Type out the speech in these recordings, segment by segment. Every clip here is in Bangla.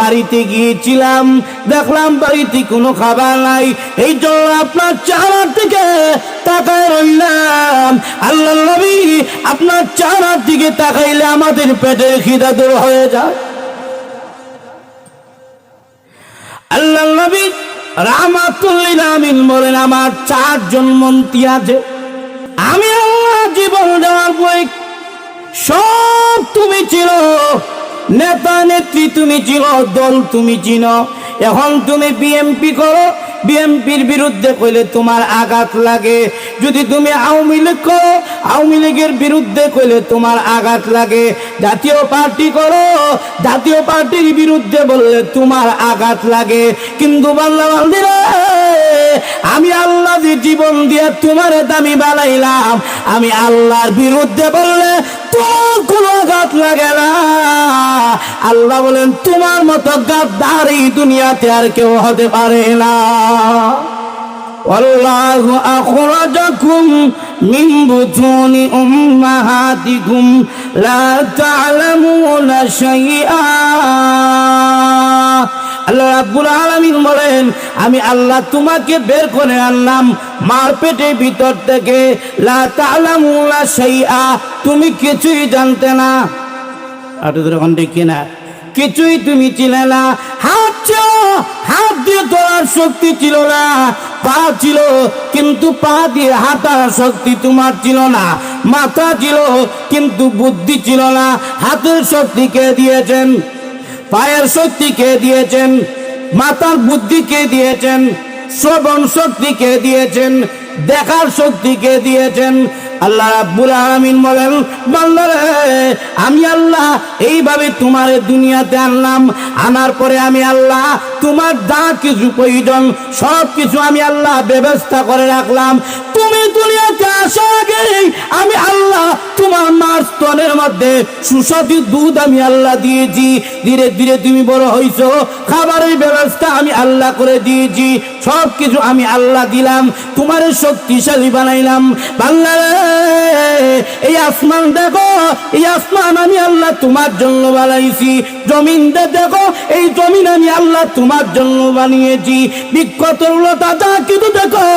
বাড়িতে গিয়েছিলাম, দেখলাম বাড়িতে কোনো খাবার নাই। এই জন্য আপনার চারা থেকে তাকায় রইলাম। আল্লাহ নবী আপনার চারার দিকে তাকাইলে আমাদের পেটের খিদা দূর হয়ে যায়। আল্লাহ নবী রামাতুল্লিল আমিন বলেন, আমার চারজন মন্ত্রী আছে। আমি আল্লাহ জীবন দেওয়ার পরে সব তুমি ছিল নেতা নেত্রী, তুমি ছিল দল, তুমি চিনো এখন তুমি বিএমপি করো, বিএমপির বিরুদ্ধে কইলে তোমার আঘাত লাগে। যদি তুমি আওয়ামী লীগ করো, আওয়ামী লীগের বিরুদ্ধে কইলে তোমার আঘাত লাগে। জাতীয় পার্টি করো, জাতীয় পার্টির বিরুদ্ধে বললে তোমার আঘাত লাগে। কিন্তু বাংলা বান্দিরা, আমি আল্লাহ জীবন দিয়ে তোমার দামি বানাইলাম। আমি আল্লাহর বিরুদ্ধে বললে তোমার কোনো আঘাত লাগে না আল্লাহ বলেন তোমার মতো গাদ্দার এই দুনিয়াতে আর কেউ হতে পারে না والله أخرجكم من بطون أمهاتكم لا تعلمون شيئا আল্লাহ রাব্বুল আলামিন বলেন, আমি আল্লাহ তোমাকে বের করে আনলাম। মার পেটের ভিতর থেকে লা তালামুলা শাইআ, তুমি কিছুই জানতে না। আর দেখি না কিছুই তুমি ছিলে না। হাত হাত দিয়ে ধরার শক্তি ছিল না। পা ছিল, কিন্তু পা দিয়ে হাঁটার শক্তি তোমার ছিল না। মাথা ছিল, কিন্তু বুদ্ধি ছিল না। হাতের শক্তি কে দিয়েছেন? পায়ের শক্তি কে দিয়েছেন? মাথার বুদ্ধি কে দিয়েছেন? শ্রবণ শক্তি কে দিয়েছেন? দেখার শক্তি কে দিয়েছেন? আল্লাহ রাব্বুল আলামিন বলেন, বান্দারে, আমি আল্লাহ, এইভাবে তোমার দুনিয়াতে আনলাম। আনার পরে আমি আল্লাহ, তোমার যা কিছু প্রয়োজন সব কিছু আমি আল্লাহ ব্যবস্থা করে রাখলাম। তুমি দুনিয়াতে আসার আগেই আমি স্তনের মধ্যে সুস্বাদু দুধ আমি আল্লাহ দিয়েছি। ধীরে ধীরে তুমি বড় হইছো। খাবারের ব্যবস্থা আমি আল্লাহ করে দিয়েছি। সব কিছু আমি আল্লাহ দিলাম। তোমার শক্তিশালী বানাইলাম। এই আসমান দেখো, এই আসমান আমি আল্লাহ তোমার জন্য বানাইছি। জমিনটা দেখো, এই জমিন আমি আল্লাহ তোমার জন্য বানিয়েছি। বিক্ষতরলতা যা কিছু দেখো,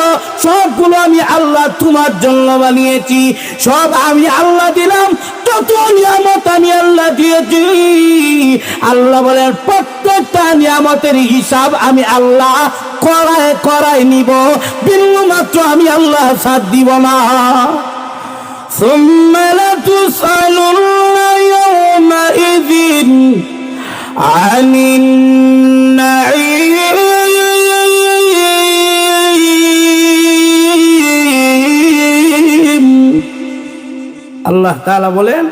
সবগুলো আমি আল্লাহ তোমার জন্য বানিয়েছি। সব আমি আল্লাহ দিলাম। যত নিয়ামত আমি আল্লাহ দিয়েছি আল্লাহ বলেন প্রত্যেকটা নিয়ামতের হিসাব আমি আল্লাহ করায় করায় নিব বিন্দু মাত্র আমি আল্লাহ সাথ দিব না ثم لتسألن يومئذ عن النعيم আল্লাহ তাআলা বলেন,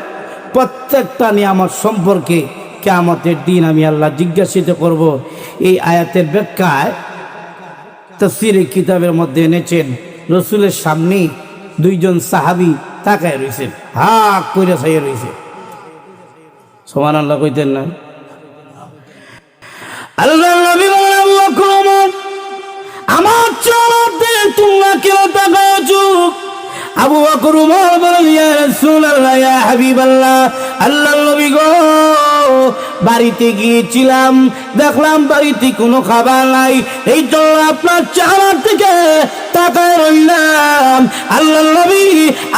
প্রত্যেকটা নিয়ামত সম্পর্কে কেয়ামতের দিন আমি আল্লাহ জিজ্ঞাসিত করব। এই আয়াতের ব্যাখ্যায় তফসিরে কিতাবের মধ্যে এনেছেন, রসুলের সামনে দুইজন সাহাবি তাকায় রয়েছেন হা করে সাইয়ে রয়েছে সমান আল্লাহ কইতেন না। আল্লাহ আমার চরতে তোমরা কেউ তাকাচ্ছ আবু বকর উমর বলেন ইয়া রাসূলুল্লাহ, ইয়া হাবিবাল্লাহ, আল্লাহর নবী গো, বাড়িতে গিয়েছিলাম, দেখলাম বাড়িতে কোনো খাবার নাই, এই জন্য আপনার চারার দিকে তাকায় রইলাম আল্লাহ নবী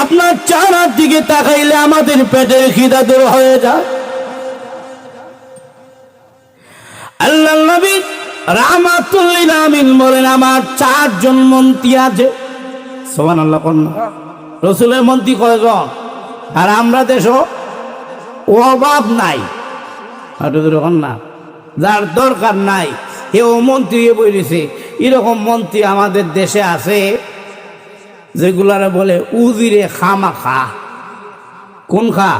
আপনার চারার দিকে তাকাইলে আমাদের পেটের খিদা দূর হয়ে যায়। আল্লাহ নবী রামাতুল্লিল আমিন বলেন, আমার চারজন মন্ত্রী আছে। সোমান আল্লাহ কন্যা রসুলের মন্ত্রী কয়জন? আর আমরা দেশ অভাব নাই। না। যার দরকার নাই এও মন্ত্রী বলেছে এরকম মন্ত্রী আমাদের দেশে আছে, যেগুলারে বলে উজিরে খামা খা কোন খা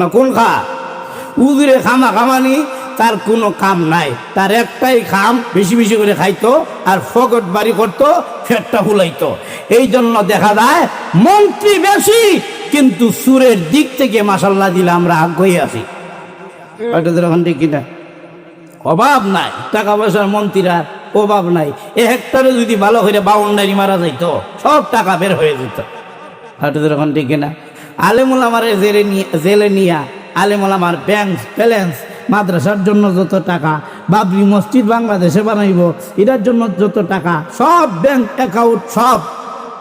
না কোন খা উজিরে খামা খামানি তার কোনো কাম নাই। তার একটাই খাম বেশি বেশি করে খাইতো আর ফকট বাড়ি করতো ফেটটা ফুলাইতো। এই জন্য দেখা যায় মন্ত্রী বেশি কিন্তু সুরের দিক থেকে মাসাল্লাহ দিলে আমরা আগ্রহী আছি। ওইটাদের ওখান থেকে কিনা। অভাব নাই টাকা পয়সার মন্ত্রীরা অভাব নাই। এ হেক্টরে যদি ভালো করে বাউন্ডারি মারা যাইতো সব টাকা বের হয়ে যেত। হাটুদের ওখান থেকে কিনা। আলেমুল আমার জেলে নিয়ে জেলে নিয়া আলেমুল আমার ব্যাংক ব্যালেন্স মাদ্রাসার জন্য যত টাকা বাবরি মসজিদ বাংলাদেশে বানাইব এটার জন্য যত টাকা সব ব্যাংক অ্যাকাউন্ট সব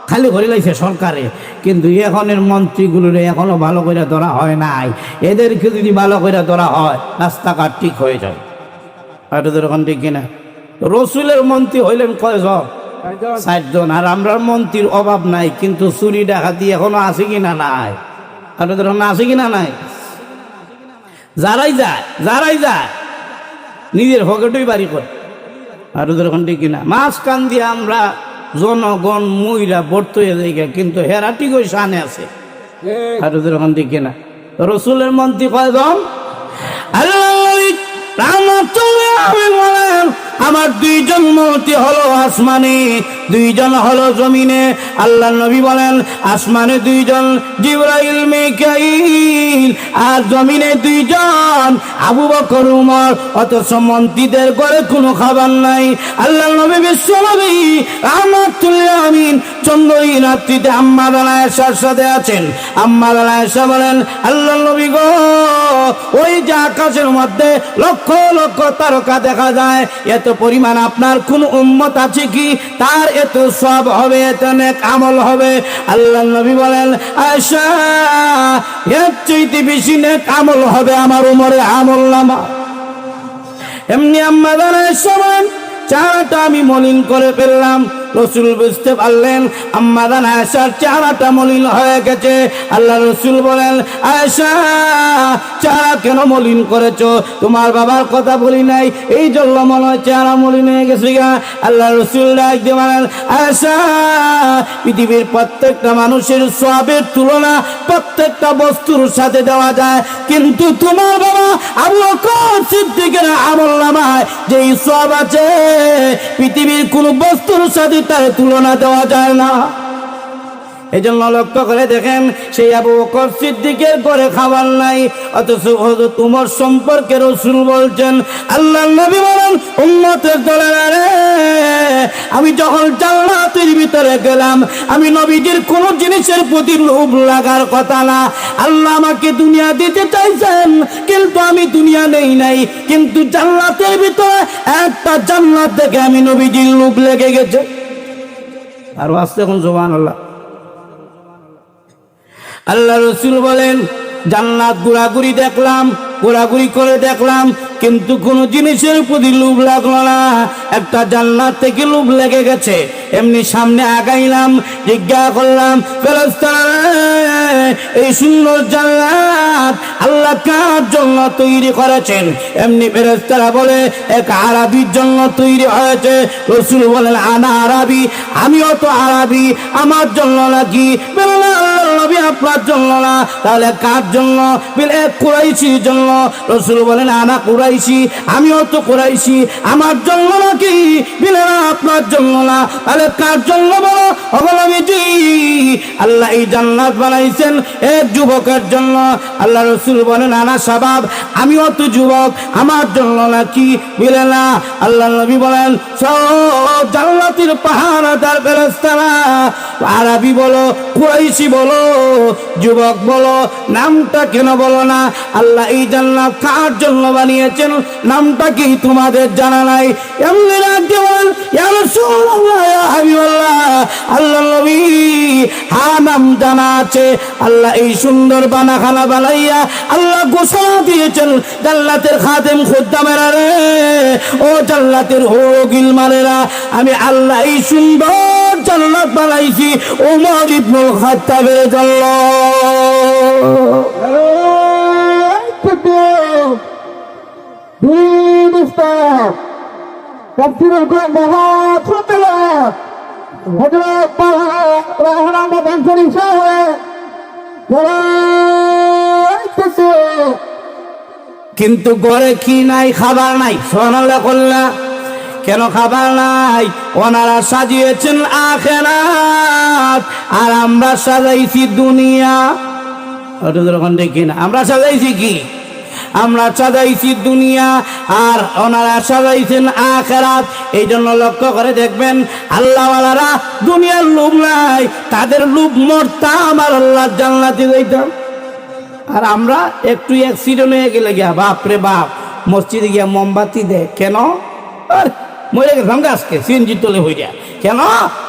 খালি করে লাইছে সরকারে। কিন্তু এখনের মন্ত্রীগুলোর এখনও ভালো করে ধরা হয় নাই। এদেরকে যদি ভালো করে ধরা হয় রাস্তাঘাট ঠিক হয়ে যায়। আপনাদের ওখান ঠিক কিনা? রসুলের মন্ত্রী হইলেন কয়জন? ষাটজন আর আমরা মন্ত্রীর অভাব নাই কিন্তু চুরি ডাকাতি এখনও আছে কিনা নাই? ওখানে আছে কিনা নাই? যারাই যায় যারাই যায় নিজের পকেটই বাড়ি করে। আর ওদের ওখান ঠিক কিনা। মাছ কান দিয়ে আমরা জনগণ, মহিলা, বর্ত হয়ে যাই কিন্তু হেরা ঠিক ওই সানে আছে। আর ওদের ওখান ঠিক কিনা। রসুলের মন্ত্রী কয় দম রাহমাতুল্লাহ আমি বলেন। আমার দুইজন মূর্তি হলো আসমানে, দুইজন হলো জমিনে। আল্লাহ নবী বলেন, আসমানে দুইজন, জিব্রাইল, মিকাইল, আর জমিনে দুইজন, আবু বকর, উমর। অথচ মন্ত্রীদের ঘরে কোনো খাবার নাই। আল্লাহ নবী বিশ্ব নবী রহমাতুল্লাহ আমিন। চন্দ্রী রাত্রিতে আম্মা দানায়সার সাথে আছেন। আম্মা দানায়সা বলেন আল্লাহ নবী গো, ওই যে আকাশের মধ্যে লক্ষ লক্ষ তারকা দেখা যায়। এত পরিমাণ আপনার কোন উম্মত আছে কি? তার এত সব হবে, এত নেক আমল হবে। আল্লাহ নবী বলেন আশা এর চাইতে বেশি নেক আমল হবে আমার উমরে আমল নামা। এমনি আম্মা দানের সময় চারাটা আমি মলিন করে ফেললাম। রসুল বুঝতে পারলেন আম্মা দান আয়সার চারাটা মলিন হয়ে গেছে। আল্লাহ রসুল বলেন আয়সা চারা কেন মলিন করেছ? তোমার বাবার কথা বলি নাই। এই জন্য মনে হয় চারা মলিন হয়ে গেছে গা। আল্লাহ রসুল ডাক দিয়ে বলেন আয়সা পৃথিবীর প্রত্যেকটা মানুষের সবের তুলনা প্রত্যেকটা বস্তুর সাথে দেওয়া যায়। কিন্তু তোমার বাবা আবু সিদ্দিকের আমল নামায় যেই সব আছে, পৃথিবীর কোনো বস্তুর সাথে তার তুলনা দেওয়া যায় না। এই জন্য লক্ষ্য করে দেখেন, সেই আবু বকর সিদ্দিকের করে খাবার নাই, অথচ তোমার সম্পর্কে রসুল বলছেন আল্লাহ নবী বলেন, উম্মতের দলের আমি যখন জান্নাতের ভিতরে গেলাম, আমি নবীজির কোন জিনিসের প্রতি লোভ লাগার কথা না। আল্লাহ আমাকে দুনিয়া দিতে চাইছেন, কিন্তু আমি দুনিয়া নেই নাই, কিন্তু জান্নাতের ভিতরে একটা জান্নাত দেখে আমি নবীজির লোভ লেগে গেছে। আর আসতে এখন জোবান আল্লাহ আল্লাহ রসুল বলেন জান্নাত ঘোরাঘুরি দেখলাম ঘোরাঘুরি করে দেখলাম, কিন্তু কোনো জিনিসের প্রতি লোভ লাগল না। একটা জান্নাত থেকে লোভ লেগে গেছে। এমনি সামনে আগাইলাম, জিজ্ঞাসা করলাম এই সুন্দর জান্নাত আল্লাহ কার জন্য তৈরি করেছেন? এমনি ফেরেস্তারা বলে, এক আরবির জন্য তৈরি হয়েছে। রসুল বলেন, আনা আরবি? আমিও তো আরবি, আমার জন্য নাকি? নবী আপনার জন্য না, তাহলে কার জন্য? বলে জন্য। রসুল বলেন আমিও তো কুরাইশি, আমার জন্য নাকি? না, আপনার জন্য না। তাহলে কার জন্য বলো? আল্লাহ এই জান্নাত বানাইছেন এক যুবকের জন্য। আল্লাহ রসুল বলেন, আনা সাবাব, আমিও তো যুবক, আমার জন্য নাকি? বলে, না। আল্লাহ নবী বলেন, সব জান্নাতের পাহাড় তার ফেরেস্তারা আরবি বলো, কুরাইশি বলো যুবক বলো, নামটা কেন বলো না? আল্লাহ এই জান্নাত কার জন্য বানিয়েছেন? নামটা কি তোমাদের জানা নাই? ইয়া ইয়া বানাইয়া আল্লাহ দিয়েছেন। রে ও জাল্লাতের আমি আল্লাহ এই সুন্দর জান্নাত বানাইছি ওমর ইবনুল খাত্তাবের জন্য। কিন্তু গড়ে কি নাই খাবার নাই? সোনাল্লা করলা কেন খাবার নাই? ওনারা সাজিয়েছেন আখেরাত। আর আমরা সাজাইছি দুনিয়া। ওটা যখন দেখি না। আমরা সাজাইছি কি? আমরা সাজাইছি দুনিয়া। আর ওনারা সাজাইছেন আখেরাত। এই জন্য লক্ষ্য করে দেখবেন, আল্লাহওয়ালারা দুনিয়ার লোভ নাই। তাদের লোভ মরতাম আর আল্লাহ জান্নাতে যাইতাম আর আমরা একটু অ্যাক্সিডেন্ট হয়ে গেলে গিয়া বাপ রে বাপ, মসজিদে গিয়া মোমবাতি দেয়। কেন? আর মরে গেলাম গা আজকে সিএনজি তোলে হইয়া কেন?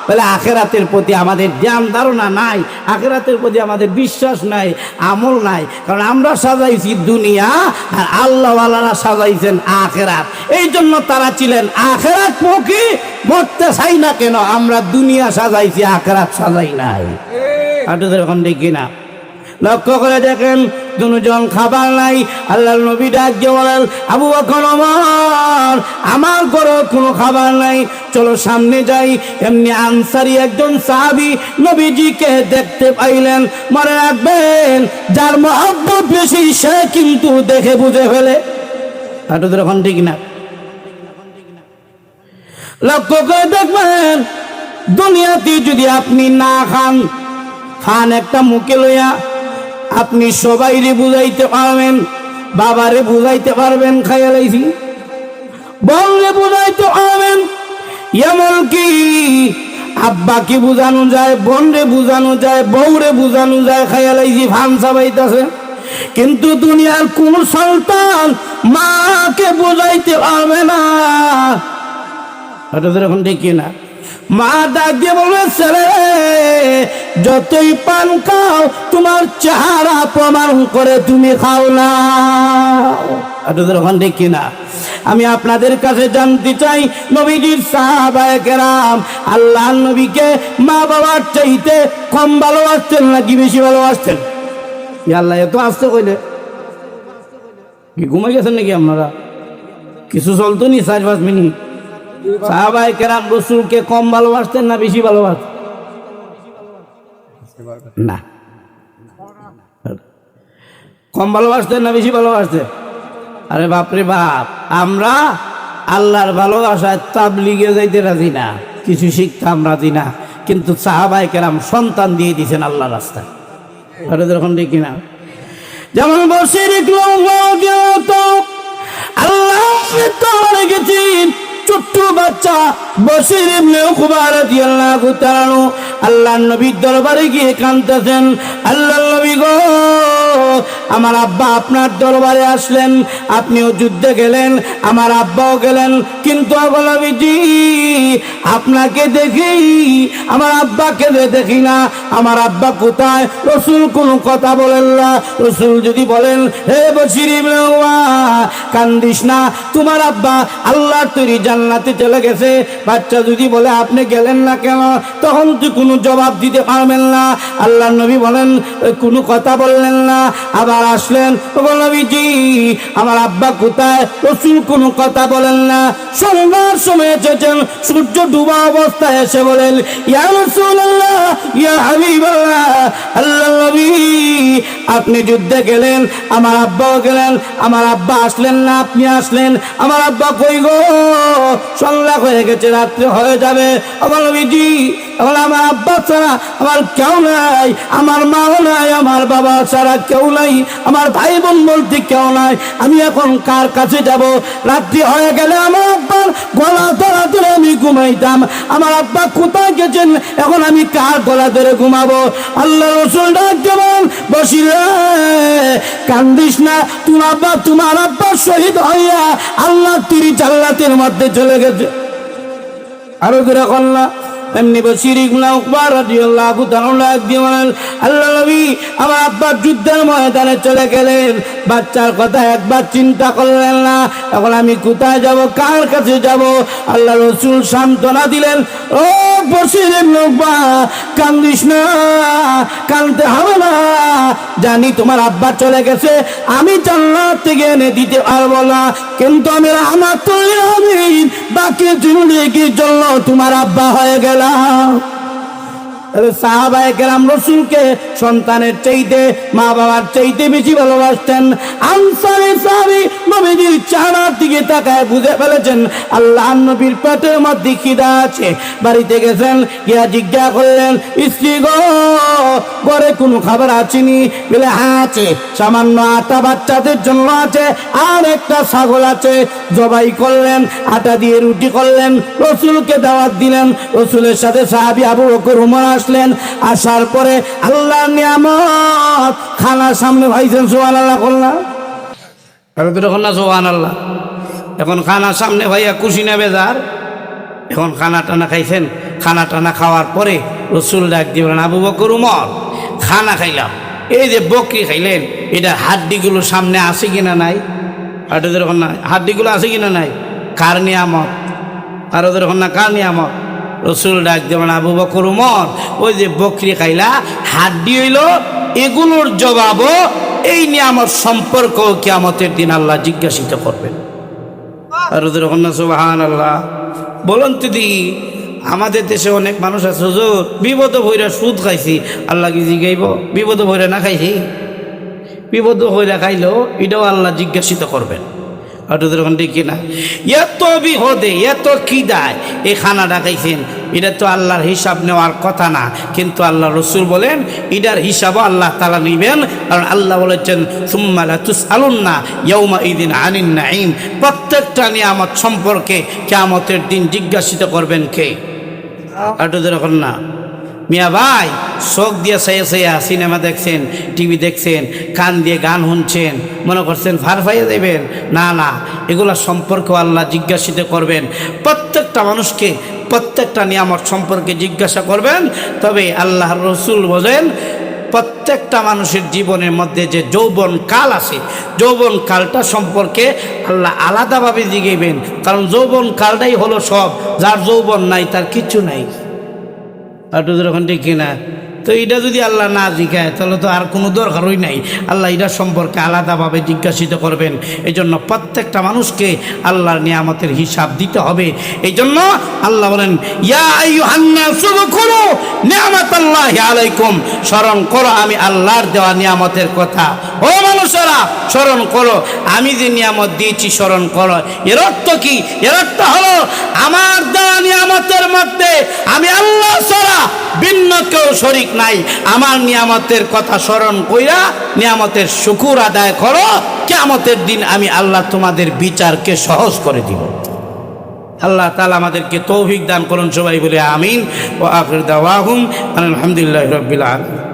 বলে আখেরাতের প্রতি আমাদের জ্ঞান ধারণা নাই আখেরাতের প্রতি আমাদের বিশ্বাস নাই আমল নাই। কারণ আমরা সাজাইছি দুনিয়া আর আল্লাহওয়ালারা সাজাইছেন আখেরাত। এই জন্য তারা ছিলেন আখেরাত মুখী মরতে চাই না কেন? আমরা দুনিয়া সাজাইছি আখেরাত সাজাই নাই। হাঁটুদের এখন দেখি না। লক্ষ্য করে দেখেন দুজন খাবার নাই। আল্লাহ নবী ডাক দিয়ে বলেন, আবু বকর, ওমর, আমার ঘরে কোনো খাবার নাই। চলো সামনে যাই। এমনি আনসারি একজন সাহাবি নবীজিকে দেখতে পাইলেন। মনে রাখবেন, যার মহব্বত বেশি, সে কিন্তু দেখে বুঝে ফেলে। হাঁটুদের এখন ঠিক না। লক্ষ্য করে দেখবেন, দুনিয়াতে যদি আপনি না খান খান একটা মুখে লইয়া আপনি সবাইরে বুঝাইতে পারবেন, বাবারে বুঝাইতে পারবেন, খাইয়া লাইছি। বললে বুঝাইতে পারবেন, এমনকি আব্বাকে বুঝানো যায়, বোনরে বুঝানো যায়, বউরে বুঝানো যায়, খাইয়া লাইছি, ভান সাবাইতেছে। কিন্তু দুনিয়ার কোন সন্তান মাকে বুঝাইতে পারবে না। এখন দেখি না। মা ডাক দিয়ে বলবে, ছেলে, যতই পান খাও তোমার চেহারা প্রমাণ করে তুমি খাও না। দেখি না আমি আপনাদের কাছে জানতে চাই, নবীজির সাহাবায়ে কেরাম আল্লাহ নবীকে মা বাবার চাইতে কম ভালোবাসতেন নাকি বেশি ভালোবাসতেন? আল্লাহ এত আসতে কইলে। কি, ঘুমাই গেছেন নাকি আপনারা? কিছু চলতো নি চার পাঁচ মিনিট? সাহাবাই কেরাম রসুলকে কম ভালোবাসতেন না বেশি ভালোবাসতেন? না। কম ভালোবাসতেন না বেশি ভালোবাসতেন আরে বাপরে বাপ, আমরা আল্লাহর ভালোবাসায় তাবলিগে যাইতে রাজি না, কিছু শিখতাম রাজি না, কিন্তু সাহাবাই কেরাম সন্তান দিয়ে দিয়েছেন আল্লাহ রাস্তায়। আরে যখন দেখি না যেমন বসে আল্লাহ রেখেছেন ছোট্ট বাচ্চা বসির আল্লাহ নবীর দরবারে গিয়ে কাঁদতেছেন আল্লাহ নবী গো। আমার আব্বা আপনার দরবারে আসলেন, আপনিও যুদ্ধে গেলেন, আমার আব্বাও গেলেন। কিন্তু নবীজি আপনাকে দেখি আমার আব্বাকে দেখি না, আমার আব্বা কোথায়? রসুল কোনো কথা বলেন না। রসুল যদি বলেন, হে বসির কান্দিস না, তোমার আব্বা আল্লাহর তৈরি জান্নাতে চলে গেছে। বাচ্চা যদি বলে, আপনি গেলেন না কেন? তখন তুই কোনো জবাব দিতে পারবেন না। আল্লাহ নবী বলেন, কোনো কথা বললেন না। আবার আসলেন বললাম আমার আব্বা কোথায়? রসুল কোনো কথা বলেন না। সময় এসেছেন সূর্য ডুবা অবস্থায় এসে বলেন আপনি যুদ্ধে গেলেন, আমার আব্বাও গেলেন, আমার আব্বা আসলেন না, আপনি আসলেন, আমার আব্বা কই গো? সন্ধ্যা হয়ে গেছে, রাত্রে হয়ে যাবে। আমার নবীজি এখন আমার আব্বা ছাড়া আমার কেউ নাই, আমার মাও নাই, আমার বাবা ছাড়া কেউ নাই, আমার ভাই বোন বলতে কেউ নাই। আমি এখন কার কাছে যাব? রাত্রি হয়ে গেলে আমার আব্বার গলা ধরা ধরে আমি ঘুমাইতাম। আমার আব্বা কোথায় গেছেন? এখন আমি কার গলা ধরে ঘুমাবো? আল্লাহ রসুল ডাক দেবেন বসি রে, কান্দিস না। তোমার আব্বা তোমার আব্বা শহীদ হইয়া আল্লাহ তিরি জাল্লাতের মধ্যে চলে গেছে। আরও দূরে কন্যা এমনি বসির আল্লাহ নবী, আমার যুদ্ধের ময়দানে চলে গেলেন। বাচ্চার কথা একবার চিন্তা করলেন না। এখন আমি কোথায় যাব? কার কাছে যাব? আল্লাহ রসুল সান্ত্বনা দিলেন, ও বসির কান্দিস না, কানতে হবে না। জানি তোমার আব্বা চলে গেছে, আমি জান্নাত থেকে এনে দিতে পারব না। কিন্তু আমি আমার তৈরি আমি বাকি জিন্দগির জন্য তোমার আব্বা হয়ে Love. কেরাম রসুলকে সন্তানের চাইতে, মা বাবার চাইতে বেশি ভালোবাসতেন। দিকে তাকায় বুঝে ফেলেছেন, আল্লাহ আছে। বাড়িতে গেছেন, গিয়া জিজ্ঞা করলেন, স্ত্রী গো, ঘরে কোনো খাবার আছেনি বলে হ্যাঁ আছে, সামান্য আটা বাচ্চাদের জন্য আছে, আর একটা ছাগল আছে। জবাই করলেন, আটা দিয়ে রুটি করলেন, রসুলকে দাওয়াত দিলেন। রসুলের সাথে সাহাবি আবু উমর আসলেন, আসার পরে আল্লাহ নিয়ামত খানার সামনে ভাইছেন, সুবহানাল্লাহ করলাম আমি তো তখন না সোহান আল্লাহ এখন খানা সামনে ভাইয়া খুশি না বেজার? এখন খানা টানা খাইছেন, খানা টানা খাওয়ার পরে রসুল ডাক দিবেন আবু বকর উমর, খানা খাইলাম। এই যে বকরি খাইলেন, এটা হাড্ডিগুলো সামনে আছে কিনা নাই? হাড্ডিদের এখন না হাড্ডিগুলো আছে কিনা নাই? কার নিয়ামত? আর ওদের এখন না কার নিয়ামত? রসুল ডাক দেবেন আবু বকর উমর, ওই যে বকরি খাইলা, হাড্ডি হইল, এগুলোর জবাবও এই নিয়ে আমার সম্পর্ক কিয়ামতের দিন আল্লাহ জিজ্ঞাসিত করবেন। সুবাহান আল্লাহ বলুন তো দি, আমাদের দেশে অনেক মানুষ আছে, হুজুর, বিপদ ভৈরা সুদ খাইছি, আল্লাহ কি জিগাইব? বিপদ ভৈরা না খাইছি? বিপদ ভৈরা খাইলেও এটাও আল্লাহ জিজ্ঞাসিত করবেন। ওদের ওখানে দেখি না এত বিপদে এত খিদায় এই খানাটা খাইছেন এটা তো আল্লাহর হিসাব নেওয়ার কথা না। কিন্তু আল্লাহ রসুল বলেন এটার হিসাবও আল্লাহ তালা নিবেন। কারণ আল্লাহ বলেছেন সুম্মালা তুস আলুন না ইয়ৌমা ইদিন আনিন নাইম প্রত্যেকটা নিয়ামত সম্পর্কে কেয়ামতের দিন জিজ্ঞাসিত করবেন কে? আটুদের এখন না? মিয়া ভাই শোক দিয়ে সাইয়া সাইয়া সিনেমা দেখছেন, টিভি দেখছেন, কান দিয়ে গান শুনছেন, মনে করছেন ফার ফাইয়া দেবেন? না না, এগুলা সম্পর্কে আল্লাহ জিজ্ঞাসিত করবেন। প্রত্যেকটা মানুষকে প্রত্যেকটা নিয়ামত সম্পর্কে জিজ্ঞাসা করবেন। তবে আল্লাহ রসুল বলেন, প্রত্যেকটা মানুষের জীবনের মধ্যে যে যৌবন কাল আছে, যৌবন কালটা সম্পর্কে আল্লাহ আলাদাভাবে জিগেবেন কারণ যৌবন কালটাই হলো সব, যার যৌবন নাই তার কিচ্ছু নাই। তো যখন ঠিক কিনা? তো এটা যদি আল্লাহ না জিখায় তাহলে তো আর কোনো দরকারই নাই। আল্লাহ এটা সম্পর্কে আলাদাভাবে জিজ্ঞাসিত করবেন। এই জন্য প্রত্যেকটা মানুষকে আল্লাহর নিয়ামতের হিসাব দিতে হবে। এই জন্য আল্লাহ বলেন, ইয়া আলাইকুম, স্মরণ করো আমি আল্লাহর দেওয়া নিয়ামতের কথা। ও মানুষেরা, স্মরণ করো, আমি যে নিয়ামত দিয়েছি, স্মরণ করো। এর অর্থ কি? এর অর্থ হলো, আমার দেওয়া নিয়ামতের মধ্যে আমি আল্লাহ ছাড়া ভিন্ন কেউ শরিক নাই। আমার নিয়ামতের কথা স্মরণ কইরা নিয়ামতের শুকুর আদায় করো। কেয়ামতের দিন আমি আল্লাহ তোমাদের বিচারকে সহজ করে দিব। আল্লাহ তালা আমাদেরকে তৌফিক দান করুন সবাই বলে আমিন। ও আফির দাওয়াহুম আলহামদুলিল্লাহ রবিল আলম